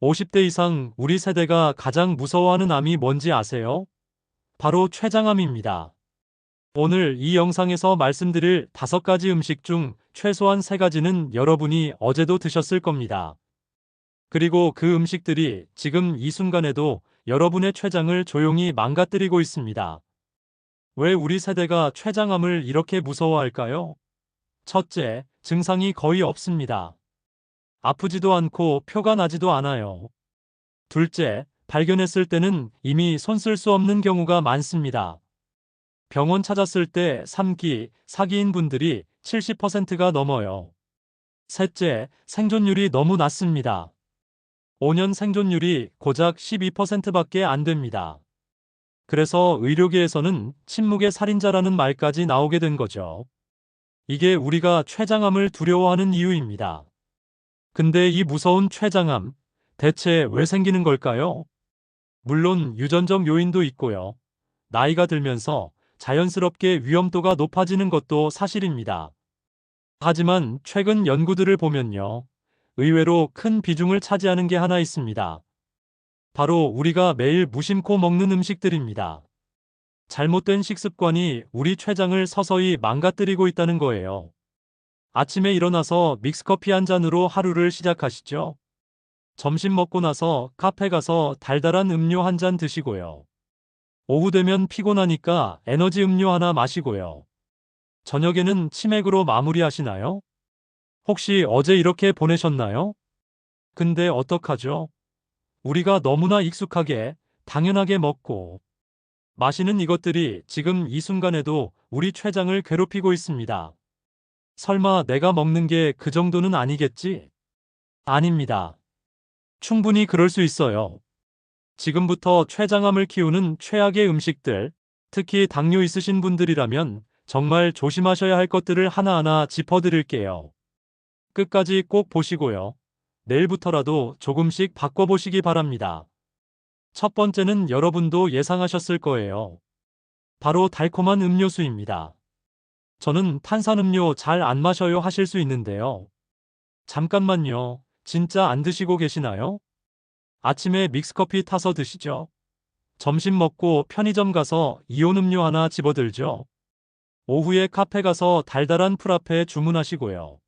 50대 이상 우리 세대가 가장 무서워하는 암이 뭔지 아세요? 바로 췌장암입니다. 오늘 이 영상에서 말씀드릴 다섯 가지 음식 중 최소한 세 가지는 여러분이 어제도 드셨을 겁니다. 그리고 그 음식들이 지금 이 순간에도 여러분의 췌장을 조용히 망가뜨리고 있습니다. 왜 우리 세대가 췌장암을 이렇게 무서워할까요? 첫째, 증상이 거의 없습니다. 아프지도 않고 표가 나지도 않아요. 둘째, 발견했을 때는 이미 손 쓸 수 없는 경우가 많습니다. 병원 찾았을 때 3기, 4기인 분들이 70%가 넘어요. 셋째, 생존율이 너무 낮습니다. 5년 생존율이 고작 12%밖에 안 됩니다. 그래서 의료계에서는 침묵의 살인자라는 말까지 나오게 된 거죠. 이게 우리가 췌장암을 두려워하는 이유입니다. 근데 이 무서운 췌장암, 대체 왜 생기는 걸까요? 물론 유전적 요인도 있고요. 나이가 들면서 자연스럽게 위험도가 높아지는 것도 사실입니다. 하지만 최근 연구들을 보면요. 의외로 큰 비중을 차지하는 게 하나 있습니다. 바로 우리가 매일 무심코 먹는 음식들입니다. 잘못된 식습관이 우리 췌장을 서서히 망가뜨리고 있다는 거예요. 아침에 일어나서 믹스커피 한 잔으로 하루를 시작하시죠. 점심 먹고 나서 카페 가서 달달한 음료 한 잔 드시고요. 오후 되면 피곤하니까 에너지 음료 하나 마시고요. 저녁에는 치맥으로 마무리하시나요? 혹시 어제 이렇게 보내셨나요? 근데 어떡하죠? 우리가 너무나 익숙하게, 당연하게 먹고, 마시는 이것들이 지금 이 순간에도 우리 췌장을 괴롭히고 있습니다. 설마 내가 먹는 게 그 정도는 아니겠지? 아닙니다. 충분히 그럴 수 있어요. 지금부터 췌장암을 키우는 최악의 음식들, 특히 당뇨 있으신 분들이라면 정말 조심하셔야 할 것들을 하나하나 짚어드릴게요. 끝까지 꼭 보시고요. 내일부터라도 조금씩 바꿔보시기 바랍니다. 첫 번째는 여러분도 예상하셨을 거예요. 바로 달콤한 음료수입니다. 저는 탄산음료 잘 안 마셔요 하실 수 있는데요. 잠깐만요. 진짜 안 드시고 계시나요? 아침에 믹스커피 타서 드시죠. 점심 먹고 편의점 가서 이온 음료 하나 집어들죠. 오후에 카페 가서 달달한 프라페 주문하시고요.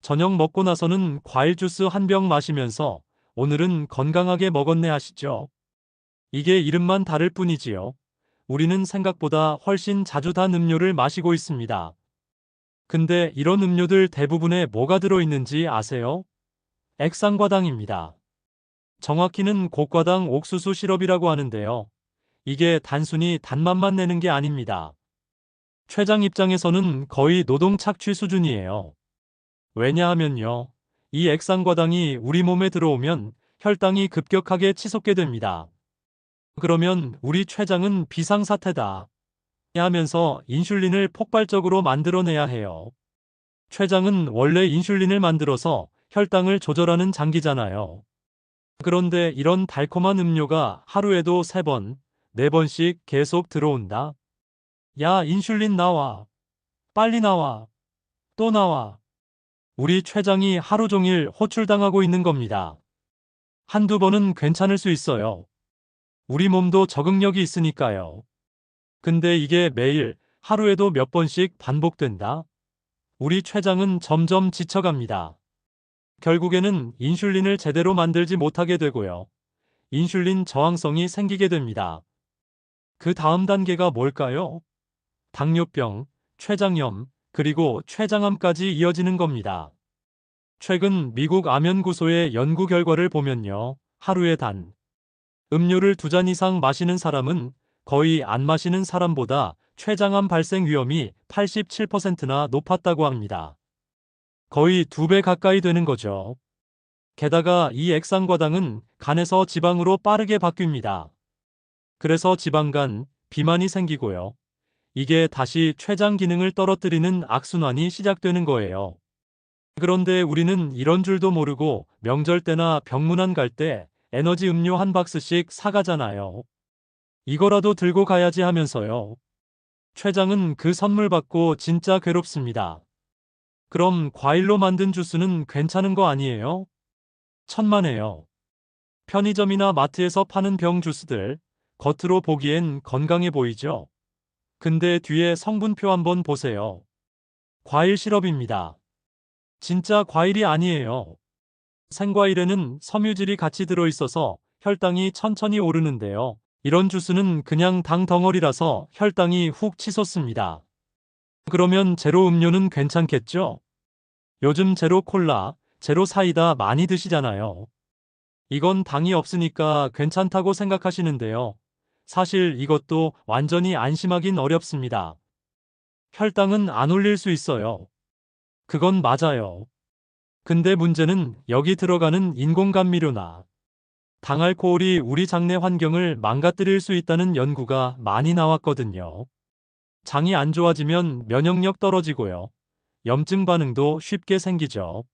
저녁 먹고 나서는 과일 주스 한 병 마시면서 오늘은 건강하게 먹었네 하시죠. 이게 이름만 다를 뿐이지요. 우리는 생각보다 훨씬 자주 단 음료를 마시고 있습니다. 근데 이런 음료들 대부분에 뭐가 들어있는지 아세요? 액상과당입니다. 정확히는 고과당 옥수수 시럽이라고 하는데요. 이게 단순히 단맛만 내는 게 아닙니다. 최장 입장에서는 거의 노동 착취 수준이에요. 왜냐하면요. 이 액상과당이 우리 몸에 들어오면 혈당이 급격하게 치솟게 됩니다. 그러면 우리 췌장은 비상사태다. 하면서 인슐린을 폭발적으로 만들어내야 해요. 췌장은 원래 인슐린을 만들어서 혈당을 조절하는 장기잖아요. 그런데 이런 달콤한 음료가 하루에도 3번, 4번씩 계속 들어온다. 야, 인슐린 나와. 빨리 나와. 또 나와. 우리 췌장이 하루 종일 호출당하고 있는 겁니다. 한두 번은 괜찮을 수 있어요. 우리 몸도 적응력이 있으니까요. 근데 이게 매일 하루에도 몇 번씩 반복된다? 우리 췌장은 점점 지쳐갑니다. 결국에는 인슐린을 제대로 만들지 못하게 되고요. 인슐린 저항성이 생기게 됩니다. 그 다음 단계가 뭘까요? 당뇨병, 췌장염, 그리고 췌장암까지 이어지는 겁니다. 최근 미국 암연구소의 연구 결과를 보면요. 하루에 단 음료를 두 잔 이상 마시는 사람은 거의 안 마시는 사람보다 췌장암 발생 위험이 87%나 높았다고 합니다. 거의 두 배 가까이 되는 거죠. 게다가 이 액상과당은 간에서 지방으로 빠르게 바뀝니다. 그래서 지방간, 비만이 생기고요. 이게 다시 췌장 기능을 떨어뜨리는 악순환이 시작되는 거예요. 그런데 우리는 이런 줄도 모르고 명절 때나 병문안 갈 때 에너지 음료 한 박스씩 사가잖아요. 이거라도 들고 가야지 하면서요. 최장은 그 선물 받고 진짜 괴롭습니다. 그럼 과일로 만든 주스는 괜찮은 거 아니에요? 천만에요. 편의점이나 마트에서 파는 병 주스들, 겉으로 보기엔 건강해 보이죠? 근데 뒤에 성분표 한번 보세요. 과일 시럽입니다. 진짜 과일이 아니에요. 생과 일에는 섬유질이 같이 들어있어서 혈당이 천천히 오르는데요. 이런 주스는 그냥 당 덩어리라서 혈당이 훅 치솟습니다. 그러면 제로 음료는 괜찮겠죠? 요즘 제로 콜라, 제로 사이다 많이 드시잖아요. 이건 당이 없으니까 괜찮다고 생각하시는데요. 사실 이것도 완전히 안심하긴 어렵습니다. 혈당은 안 올릴 수 있어요. 그건 맞아요. 근데 문제는 여기 들어가는 인공감미료나 당알코올이 우리 장내 환경을 망가뜨릴 수 있다는 연구가 많이 나왔거든요. 장이 안 좋아지면 면역력 떨어지고요. 염증 반응도 쉽게 생기죠.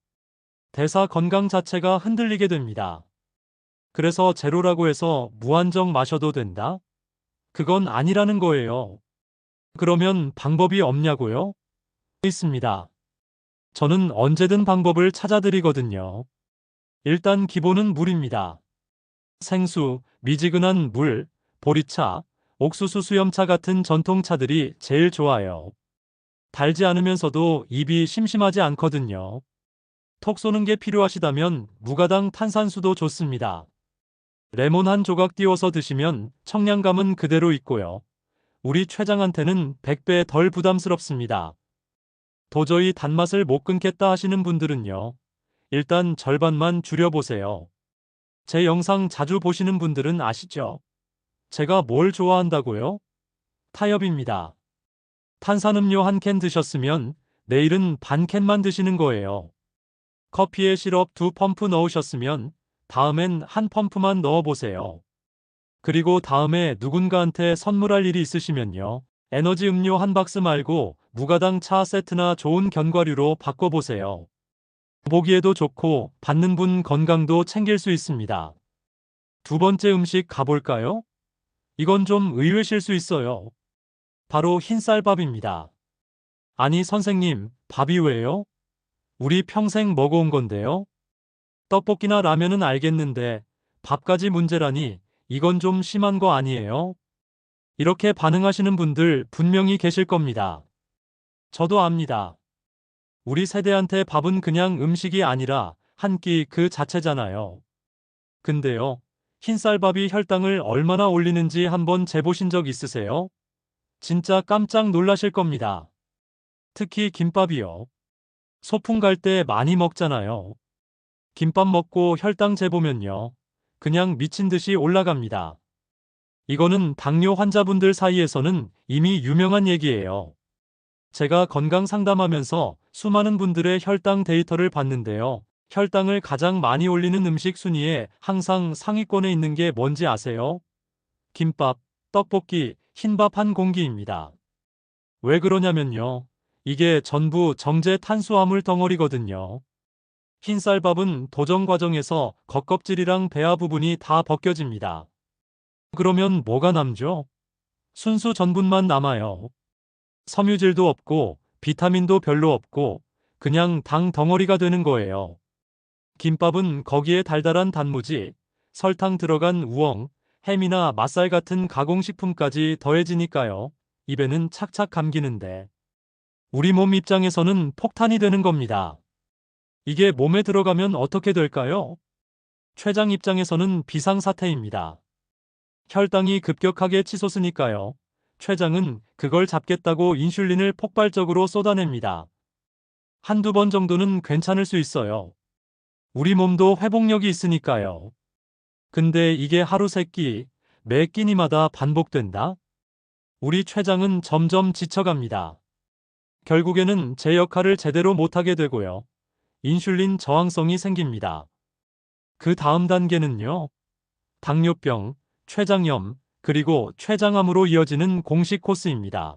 대사 건강 자체가 흔들리게 됩니다. 그래서 제로라고 해서 무한정 마셔도 된다? 그건 아니라는 거예요. 그러면 방법이 없냐고요? 있습니다. 저는 언제든 방법을 찾아드리거든요. 일단 기본은 물입니다. 생수, 미지근한 물, 보리차, 옥수수 수염차 같은 전통차들이 제일 좋아요. 달지 않으면서도 입이 심심하지 않거든요. 톡 쏘는 게 필요하시다면 무가당 탄산수도 좋습니다. 레몬 한 조각 띄워서 드시면 청량감은 그대로 있고요. 우리 췌장한테는 100배 덜 부담스럽습니다. 도저히 단맛을 못 끊겠다 하시는 분들은요. 일단 절반만 줄여보세요. 제 영상 자주 보시는 분들은 아시죠? 제가 뭘 좋아한다고요? 타협입니다. 탄산음료 한 캔 드셨으면 내일은 반 캔만 드시는 거예요. 커피에 시럽 두 펌프 넣으셨으면 다음엔 한 펌프만 넣어보세요. 그리고 다음에 누군가한테 선물할 일이 있으시면요. 에너지 음료 한 박스 말고 무가당 차 세트나 좋은 견과류로 바꿔보세요. 보기에도 좋고 받는 분 건강도 챙길 수 있습니다. 두 번째 음식 가볼까요? 이건 좀 의외실 수 있어요. 바로 흰쌀밥입니다. 아니 선생님, 밥이 왜요? 우리 평생 먹어온 건데요. 떡볶이나 라면은 알겠는데 밥까지 문제라니 이건 좀 심한 거 아니에요? 이렇게 반응하시는 분들 분명히 계실 겁니다. 저도 압니다. 우리 세대한테 밥은 그냥 음식이 아니라 한 끼 그 자체잖아요. 근데요, 흰쌀밥이 혈당을 얼마나 올리는지 한번 재보신 적 있으세요? 진짜 깜짝 놀라실 겁니다. 특히 김밥이요. 소풍 갈 때 많이 먹잖아요. 김밥 먹고 혈당 재보면요. 그냥 미친 듯이 올라갑니다. 이거는 당뇨 환자분들 사이에서는 이미 유명한 얘기예요. 제가 건강 상담하면서 수많은 분들의 혈당 데이터를 봤는데요. 혈당을 가장 많이 올리는 음식 순위에 항상 상위권에 있는 게 뭔지 아세요? 김밥, 떡볶이, 흰밥 한 공기입니다. 왜 그러냐면요. 이게 전부 정제 탄수화물 덩어리거든요. 흰쌀밥은 도정 과정에서 겉껍질이랑 배아 부분이 다 벗겨집니다. 그러면 뭐가 남죠? 순수 전분만 남아요. 섬유질도 없고 비타민도 별로 없고 그냥 당 덩어리가 되는 거예요. 김밥은 거기에 달달한 단무지, 설탕 들어간 우엉, 햄이나 맛살 같은 가공식품까지 더해지니까요. 입에는 착착 감기는데 우리 몸 입장에서는 폭탄이 되는 겁니다. 이게 몸에 들어가면 어떻게 될까요? 췌장 입장에서는 비상사태입니다. 혈당이 급격하게 치솟으니까요. 췌장은 그걸 잡겠다고 인슐린을 폭발적으로 쏟아냅니다. 한두 번 정도는 괜찮을 수 있어요. 우리 몸도 회복력이 있으니까요. 근데 이게 하루 세 끼, 매 끼니마다 반복된다? 우리 췌장은 점점 지쳐갑니다. 결국에는 제 역할을 제대로 못하게 되고요. 인슐린 저항성이 생깁니다. 그 다음 단계는요. 당뇨병, 췌장염, 그리고 췌장암으로 이어지는 공식 코스입니다.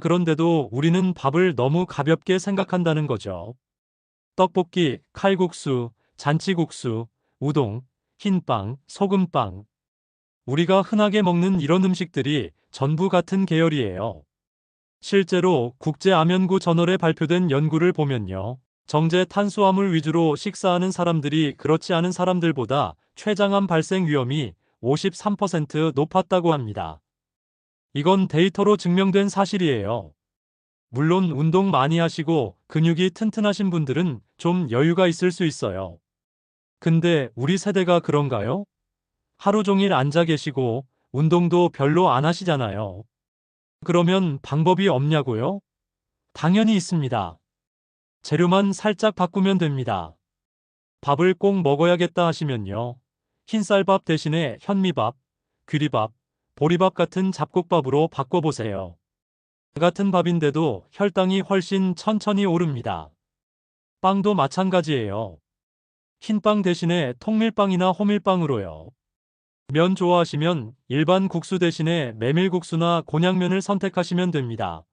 그런데도 우리는 밥을 너무 가볍게 생각한다는 거죠. 떡볶이, 칼국수, 잔치국수, 우동, 흰빵, 소금빵. 우리가 흔하게 먹는 이런 음식들이 전부 같은 계열이에요. 실제로 국제암연구 저널에 발표된 연구를 보면요. 정제 탄수화물 위주로 식사하는 사람들이 그렇지 않은 사람들보다 췌장암 발생 위험이 53% 높았다고 합니다. 이건 데이터로 증명된 사실이에요. 물론 운동 많이 하시고 근육이 튼튼하신 분들은 좀 여유가 있을 수 있어요. 근데 우리 세대가 그런가요? 하루 종일 앉아 계시고 운동도 별로 안 하시잖아요. 그러면 방법이 없냐고요? 당연히 있습니다. 재료만 살짝 바꾸면 됩니다. 밥을 꼭 먹어야겠다 하시면요. 흰쌀밥 대신에 현미밥, 귀리밥, 보리밥 같은 잡곡밥으로 바꿔보세요. 같은 밥인데도 혈당이 훨씬 천천히 오릅니다. 빵도 마찬가지예요. 흰빵 대신에 통밀빵이나 호밀빵으로요. 면 좋아하시면 일반 국수 대신에 메밀국수나 곤약면을 선택하시면 됩니다.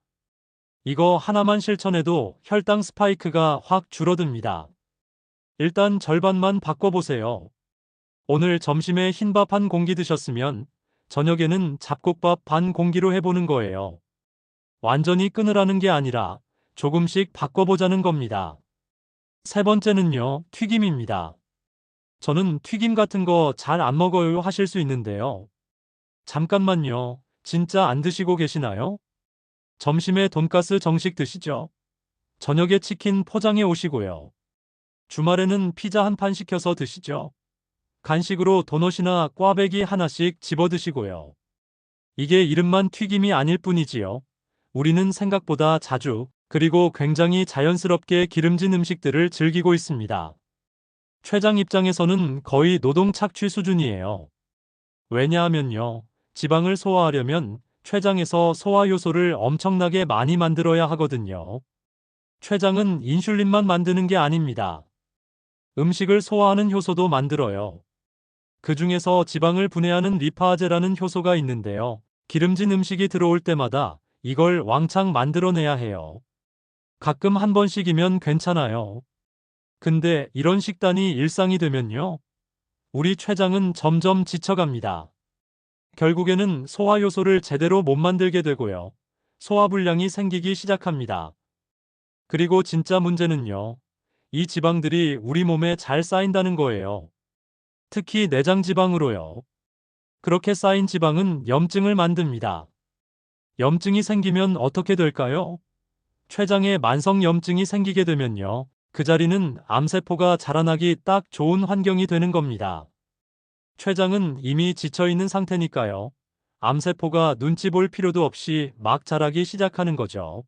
이거 하나만 실천해도 혈당 스파이크가 확 줄어듭니다. 일단 절반만 바꿔보세요. 오늘 점심에 흰밥 한 공기 드셨으면 저녁에는 잡곡밥 반 공기로 해보는 거예요. 완전히 끊으라는 게 아니라 조금씩 바꿔보자는 겁니다. 세 번째는요, 튀김입니다. 저는 튀김 같은 거 잘 안 먹어요 하실 수 있는데요. 잠깐만요. 진짜 안 드시고 계시나요? 점심에 돈가스 정식 드시죠? 저녁에 치킨 포장해 오시고요. 주말에는 피자 한 판 시켜서 드시죠? 간식으로 도넛이나 꽈배기 하나씩 집어 드시고요. 이게 이름만 튀김이 아닐 뿐이지요. 우리는 생각보다 자주 그리고 굉장히 자연스럽게 기름진 음식들을 즐기고 있습니다. 최장 입장에서는 거의 노동 착취 수준이에요. 왜냐하면요. 지방을 소화하려면 췌장에서 소화 효소를 엄청나게 많이 만들어야 하거든요. 췌장은 인슐린만 만드는 게 아닙니다. 음식을 소화하는 효소도 만들어요. 그 중에서 지방을 분해하는 리파아제라는 효소가 있는데요. 기름진 음식이 들어올 때마다 이걸 왕창 만들어내야 해요. 가끔 한 번씩이면 괜찮아요. 근데 이런 식단이 일상이 되면요. 우리 췌장은 점점 지쳐갑니다. 결국에는 소화 요소를 제대로 못 만들게 되고요. 소화불량이 생기기 시작합니다. 그리고 진짜 문제는요. 이 지방들이 우리 몸에 잘 쌓인다는 거예요. 특히 내장 지방으로요. 그렇게 쌓인 지방은 염증을 만듭니다. 염증이 생기면 어떻게 될까요? 췌장에 만성 염증이 생기게 되면요. 그 자리는 암세포가 자라나기 딱 좋은 환경이 되는 겁니다. 췌장은 이미 지쳐있는 상태니까요. 암세포가 눈치 볼 필요도 없이 막 자라기 시작하는 거죠.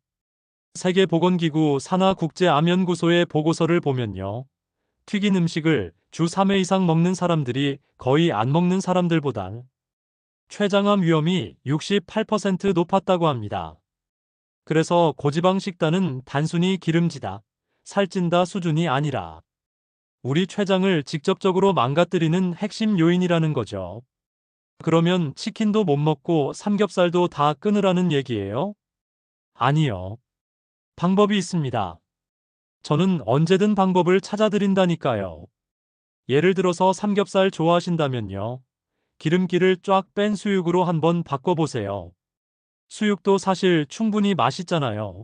세계보건기구 산하국제암연구소의 보고서를 보면요. 튀긴 음식을 주 3회 이상 먹는 사람들이 거의 안 먹는 사람들보단 췌장암 위험이 68% 높았다고 합니다. 그래서 고지방 식단은 단순히 기름지다, 살찐다 수준이 아니라 우리 췌장을 직접적으로 망가뜨리는 핵심 요인이라는 거죠. 그러면 치킨도 못 먹고 삼겹살도 다 끊으라는 얘기예요? 아니요. 방법이 있습니다. 저는 언제든 방법을 찾아드린다니까요. 예를 들어서 삼겹살 좋아하신다면요. 기름기를 쫙 뺀 수육으로 한번 바꿔보세요. 수육도 사실 충분히 맛있잖아요.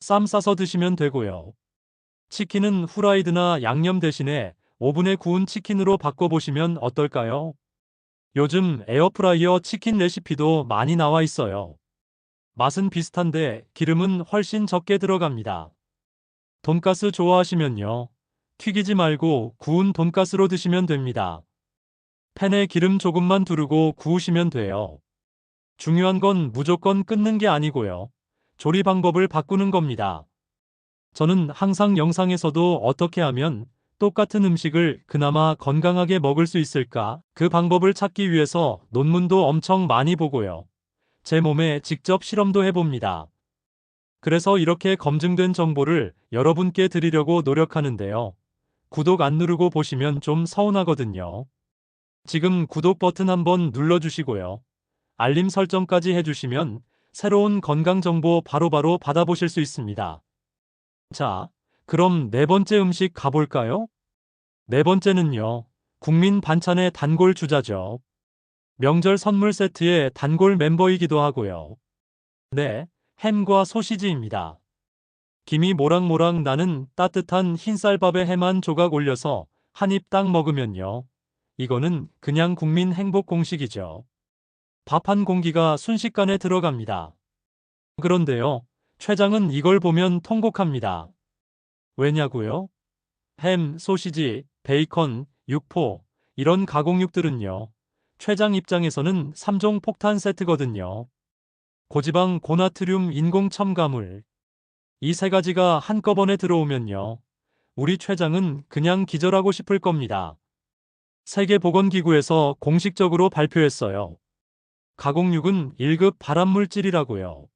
쌈 싸서 드시면 되고요. 치킨은 후라이드나 양념 대신에 오븐에 구운 치킨으로 바꿔보시면 어떨까요? 요즘 에어프라이어 치킨 레시피도 많이 나와 있어요. 맛은 비슷한데 기름은 훨씬 적게 들어갑니다. 돈가스 좋아하시면요. 튀기지 말고 구운 돈가스로 드시면 됩니다. 팬에 기름 조금만 두르고 구우시면 돼요. 중요한 건 무조건 끊는 게 아니고요. 조리 방법을 바꾸는 겁니다. 저는 항상 영상에서도 어떻게 하면 똑같은 음식을 그나마 건강하게 먹을 수 있을까 그 방법을 찾기 위해서 논문도 엄청 많이 보고요. 제 몸에 직접 실험도 해봅니다. 그래서 이렇게 검증된 정보를 여러분께 드리려고 노력하는데요. 구독 안 누르고 보시면 좀 서운하거든요. 지금 구독 버튼 한번 눌러주시고요. 알림 설정까지 해주시면 새로운 건강 정보 바로바로 받아보실 수 있습니다. 자, 그럼 네 번째 음식 가볼까요? 네 번째는요. 국민 반찬의 단골 주자죠. 명절 선물 세트의 단골 멤버이기도 하고요. 네, 햄과 소시지입니다. 김이 모락모락 나는 따뜻한 흰쌀밥에 해만 조각 올려서 한 입 딱 먹으면요. 이거는 그냥 국민 행복 공식이죠. 밥 한 공기가 순식간에 들어갑니다. 그런데요. 최장은 이걸 보면 통곡합니다. 왜냐고요? 햄, 소시지, 베이컨, 육포 이런 가공육들은요. 최장 입장에서는 3종 폭탄 세트거든요. 고지방, 고나트륨, 인공 첨가물 이 세 가지가 한꺼번에 들어오면요. 우리 최장은 그냥 기절하고 싶을 겁니다. 세계보건기구에서 공식적으로 발표했어요. 가공육은 1급 발암물질이라고요.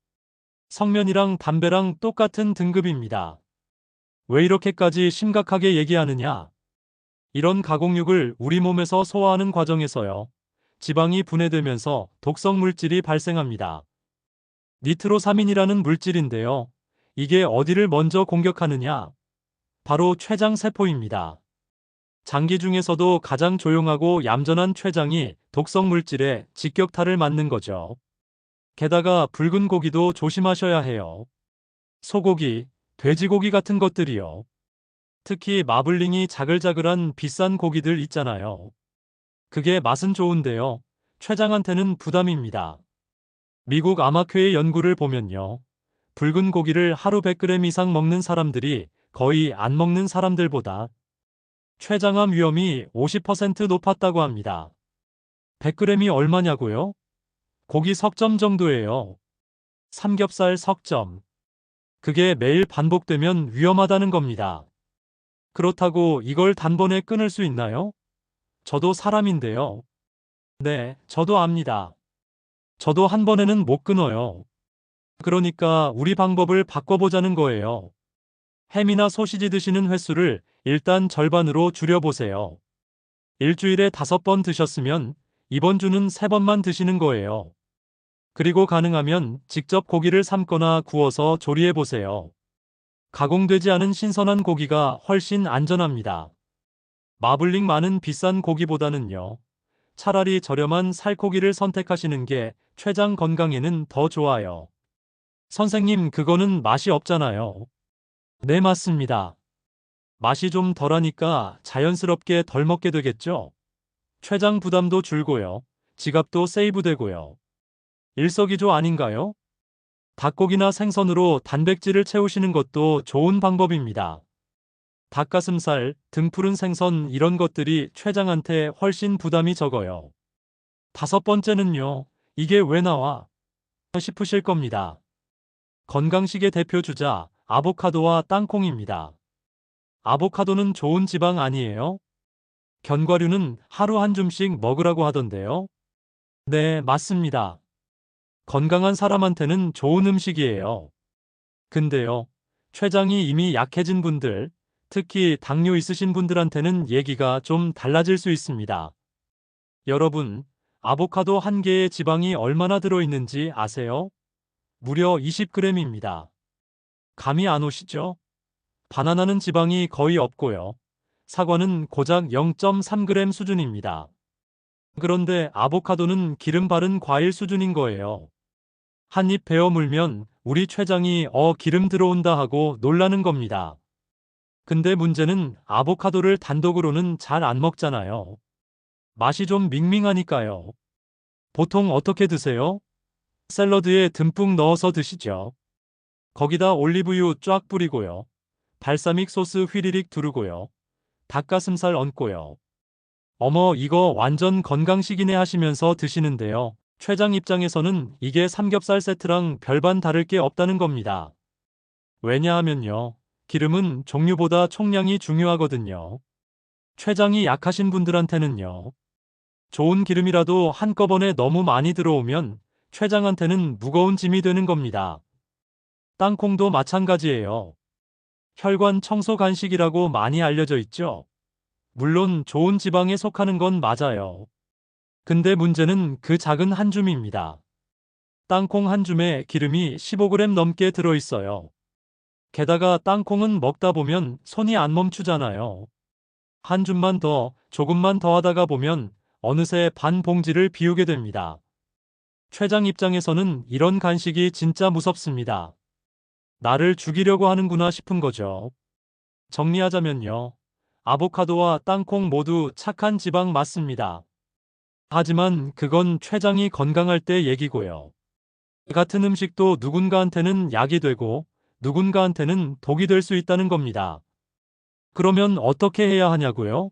성면이랑 담배랑 똑같은 등급입니다. 왜 이렇게까지 심각하게 얘기하느냐? 이런 가공육을 우리 몸에서 소화하는 과정에서요. 지방이 분해되면서 독성 물질이 발생합니다. 니트로사민이라는 물질인데요. 이게 어디를 먼저 공격하느냐? 바로 췌장 세포입니다. 장기 중에서도 가장 조용하고 얌전한 췌장이 독성 물질에 직격탄을 맞는 거죠. 게다가 붉은 고기도 조심하셔야 해요. 소고기, 돼지고기 같은 것들이요. 특히 마블링이 자글자글한 비싼 고기들 있잖아요. 그게 맛은 좋은데요. 췌장한테는 부담입니다. 미국 암학회의 연구를 보면요. 붉은 고기를 하루 100g 이상 먹는 사람들이 거의 안 먹는 사람들보다 췌장암 위험이 50% 높았다고 합니다. 100g이 얼마냐고요? 고기 석점 정도예요. 삼겹살 석점. 그게 매일 반복되면 위험하다는 겁니다. 그렇다고 이걸 단번에 끊을 수 있나요? 저도 사람인데요. 네, 저도 압니다. 저도 한 번에는 못 끊어요. 그러니까 우리 방법을 바꿔보자는 거예요. 햄이나 소시지 드시는 횟수를 일단 절반으로 줄여보세요. 일주일에 다섯 번 드셨으면 이번 주는 세 번만 드시는 거예요. 그리고 가능하면 직접 고기를 삶거나 구워서 조리해보세요. 가공되지 않은 신선한 고기가 훨씬 안전합니다. 마블링 많은 비싼 고기보다는요. 차라리 저렴한 살코기를 선택하시는 게 췌장 건강에는 더 좋아요. 선생님, 그거는 맛이 없잖아요. 네, 맞습니다. 맛이 좀 덜하니까 자연스럽게 덜 먹게 되겠죠? 췌장 부담도 줄고요. 지갑도 세이브되고요. 일석이조 아닌가요? 닭고기나 생선으로 단백질을 채우시는 것도 좋은 방법입니다. 닭가슴살, 등푸른 생선 이런 것들이 췌장한테 훨씬 부담이 적어요. 다섯 번째는요. 이게 왜 나와? 싶으실 겁니다. 건강식의 대표 주자 아보카도와 땅콩입니다. 아보카도는 좋은 지방 아니에요? 견과류는 하루 한 줌씩 먹으라고 하던데요. 네, 맞습니다. 건강한 사람한테는 좋은 음식이에요. 근데요, 췌장이 이미 약해진 분들, 특히 당뇨 있으신 분들한테는 얘기가 좀 달라질 수 있습니다. 여러분, 아보카도 한 개의 지방이 얼마나 들어있는지 아세요? 무려 20g입니다. 감이 안 오시죠? 바나나는 지방이 거의 없고요. 사과는 고작 0.3g 수준입니다. 그런데 아보카도는 기름 바른 과일 수준인 거예요. 한 입 베어 물면 우리 췌장이 어 기름 들어온다 하고 놀라는 겁니다. 근데 문제는 아보카도를 단독으로는 잘 안 먹잖아요. 맛이 좀 밍밍하니까요. 보통 어떻게 드세요? 샐러드에 듬뿍 넣어서 드시죠. 거기다 올리브유 쫙 뿌리고요. 발사믹 소스 휘리릭 두르고요. 닭가슴살 얹고요. 어머 이거 완전 건강식이네 하시면서 드시는데요. 최장 입장에서는 이게 삼겹살 세트랑 별반 다를 게 없다는 겁니다. 왜냐하면요. 기름은 종류보다 총량이 중요하거든요. 췌장이 약하신 분들한테는요. 좋은 기름이라도 한꺼번에 너무 많이 들어오면 췌장한테는 무거운 짐이 되는 겁니다. 땅콩도 마찬가지예요. 혈관 청소 간식이라고 많이 알려져 있죠. 물론 좋은 지방에 속하는 건 맞아요. 근데 문제는 그 작은 한 줌입니다. 땅콩 한 줌에 기름이 15g 넘게 들어있어요. 게다가 땅콩은 먹다 보면 손이 안 멈추잖아요. 한 줌만 더, 조금만 더 하다가 보면 어느새 반 봉지를 비우게 됩니다. 최장 입장에서는 이런 간식이 진짜 무섭습니다. 나를 죽이려고 하는구나 싶은 거죠. 정리하자면요. 아보카도와 땅콩 모두 착한 지방 맞습니다. 하지만 그건 췌장이 건강할 때 얘기고요. 같은 음식도 누군가한테는 약이 되고 누군가한테는 독이 될 수 있다는 겁니다. 그러면 어떻게 해야 하냐고요?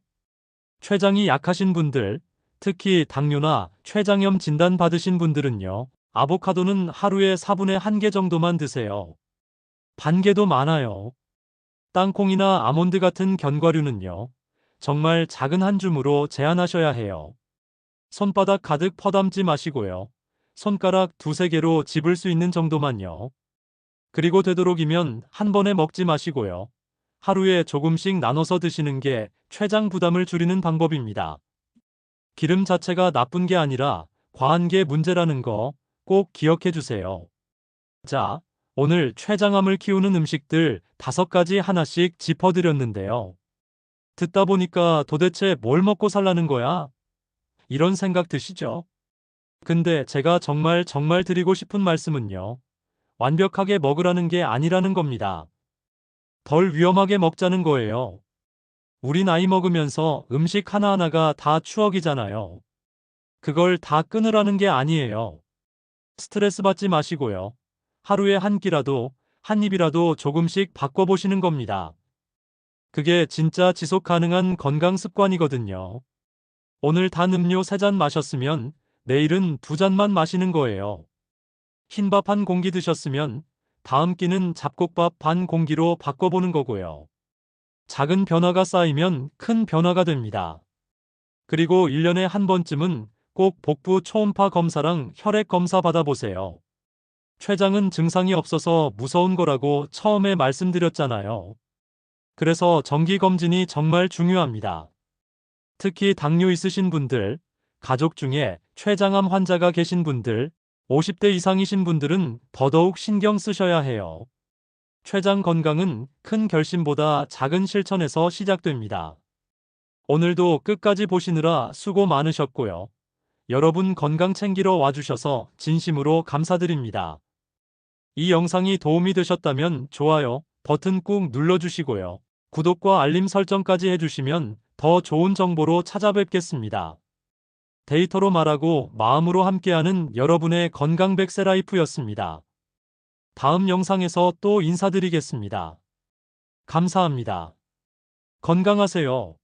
췌장이 약하신 분들, 특히 당뇨나 췌장염 진단 받으신 분들은요. 아보카도는 하루에 4분의 1개 정도만 드세요. 반 개도 많아요. 땅콩이나 아몬드 같은 견과류는요. 정말 작은 한 줌으로 제한하셔야 해요. 손바닥 가득 퍼담지 마시고요. 손가락 두세 개로 집을 수 있는 정도만요. 그리고 되도록이면 한 번에 먹지 마시고요. 하루에 조금씩 나눠서 드시는 게 췌장 부담을 줄이는 방법입니다. 기름 자체가 나쁜 게 아니라 과한 게 문제라는 거 꼭 기억해 주세요. 자, 오늘 췌장암을 키우는 음식들 다섯 가지 하나씩 짚어드렸는데요. 듣다 보니까 도대체 뭘 먹고 살라는 거야? 이런 생각 드시죠? 근데 제가 정말 정말 드리고 싶은 말씀은요. 완벽하게 먹으라는 게 아니라는 겁니다. 덜 위험하게 먹자는 거예요. 우리 나이 먹으면서 음식 하나하나가 다 추억이잖아요. 그걸 다 끊으라는 게 아니에요. 스트레스 받지 마시고요. 하루에 한 끼라도, 한 입이라도 조금씩 바꿔보시는 겁니다. 그게 진짜 지속 가능한 건강 습관이거든요. 오늘 단 음료 3잔 마셨으면 내일은 2잔만 마시는 거예요. 흰밥 한 공기 드셨으면 다음 끼는 잡곡밥 반 공기로 바꿔보는 거고요. 작은 변화가 쌓이면 큰 변화가 됩니다. 그리고 1년에 한 번쯤은 꼭 복부 초음파 검사랑 혈액 검사 받아보세요. 췌장은 증상이 없어서 무서운 거라고 처음에 말씀드렸잖아요. 그래서 정기검진이 정말 중요합니다. 특히 당뇨 있으신 분들, 가족 중에 췌장암 환자가 계신 분들, 50대 이상이신 분들은 더더욱 신경 쓰셔야 해요. 췌장 건강은 큰 결심보다 작은 실천에서 시작됩니다. 오늘도 끝까지 보시느라 수고 많으셨고요. 여러분 건강 챙기러 와주셔서 진심으로 감사드립니다. 이 영상이 도움이 되셨다면 좋아요 버튼 꾹 눌러주시고요. 구독과 알림 설정까지 해주시면 더 좋은 정보로 찾아뵙겠습니다. 데이터로 말하고 마음으로 함께하는 여러분의 건강 백세 라이프였습니다. 다음 영상에서 또 인사드리겠습니다. 감사합니다. 건강하세요.